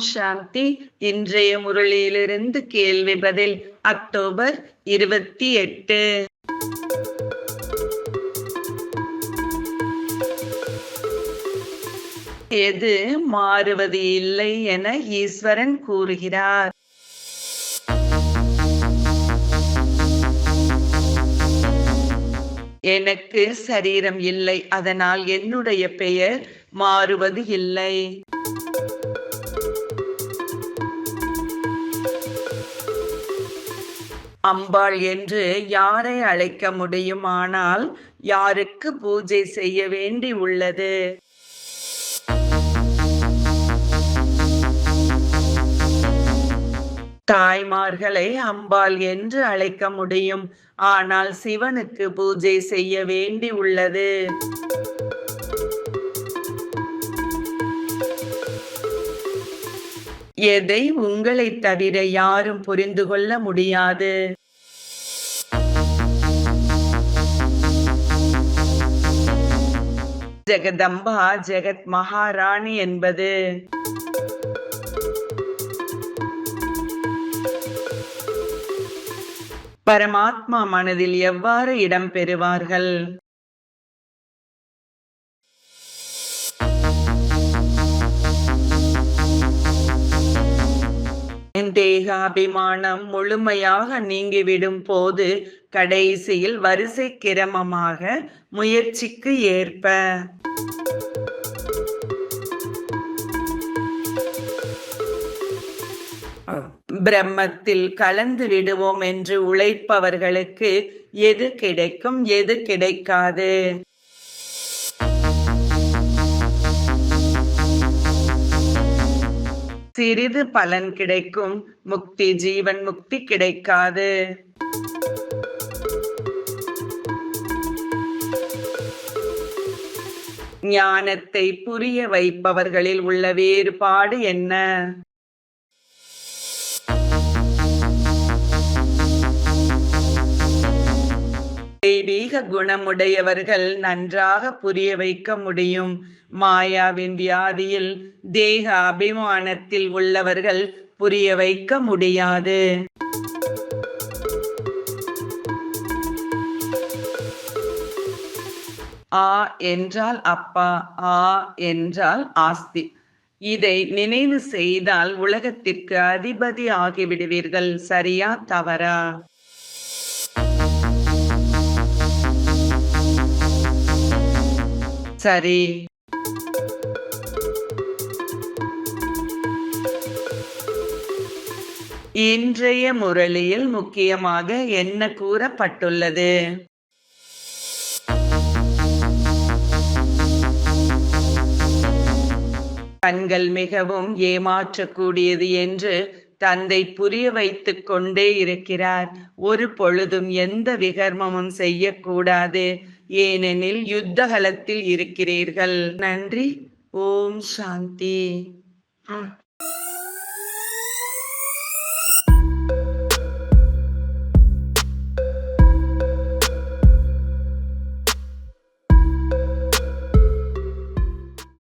சாந்தி. இன்றைய முரளியிலிருந்து கேள்வி பதில் அக்டோபர் இருபத்தி எட்டு. எது மாறுவது இல்லை என ஈஸ்வரன் கூறுகிறார். எனக்கு சரீரம் இல்லை அதனால் என்னுடைய பெயர் மாறுவது இல்லை. அம்பாள் என்று யாரை அழைக்க முடியும் ஆனால் யாருக்கு பூஜை செய்ய வேண்டி உள்ளது? தாய்மார்களை அம்பாள் என்று அழைக்க முடியும். ஆனால் சிவனுக்கு பூஜை செய்ய வேண்டி உள்ளது. எதை உங்களை தவிர யாரும் புரிந்து கொள்ள முடியாது? ஜெகதம்பா ஜெகத் மகாராணி என்பது. பரமாத்மா மனதில் எவ்வாறு இடம் பெறுவார்கள்? என் தேகாபிமானம் முழுமையாக நீங்கிவிடும் போது கடைசியில் வரிசை கிரமமாக முயற்சிக்கு ஏற்ப. பிரம்மத்தில் கலந்து விடுவோம் என்று உழைப்பவர்களுக்கு எது கிடைக்கும் எது கிடைக்காது? சிறிது பலன் கிடைக்கும். முக்தி ஜீவன் முக்தி கிடைக்காது. ஞானத்தை புரிய வைப்பவர்களில் உள்ள வேறுபாடு என்ன? தெய்வீக குணமுடையவர்கள் நன்றாக புரிய வைக்க முடியும். மாயாவின் வியாதியில் தேக அபிமானத்தில் உள்ளவர்கள் புரிய வைக்க முடியாது. ஆ என்றால் அப்பா ஆ என்றால் ஆஸ்தி. இதை நினைவு செய்தால் உலகத்திற்கு அதிபதி ஆகிவிடுவீர்கள். சரியா? தவறா? சரி. இன்றைய முரளியில் முக்கியமாக என்ன கூறப்பட்டுள்ளது? கண்கள் மிகவும் ஏமாற்றக்கூடியது என்று தந்தை புரிய வைத்து கொண்டே இருக்கிறார். ஒரு பொழுதும் எந்த விகர்மமும் செய்யக்கூடாது. ஏனெனில் யுத்தகலத்தில் இருக்கிறீர்கள். நன்றி. ஓம் சாந்தி.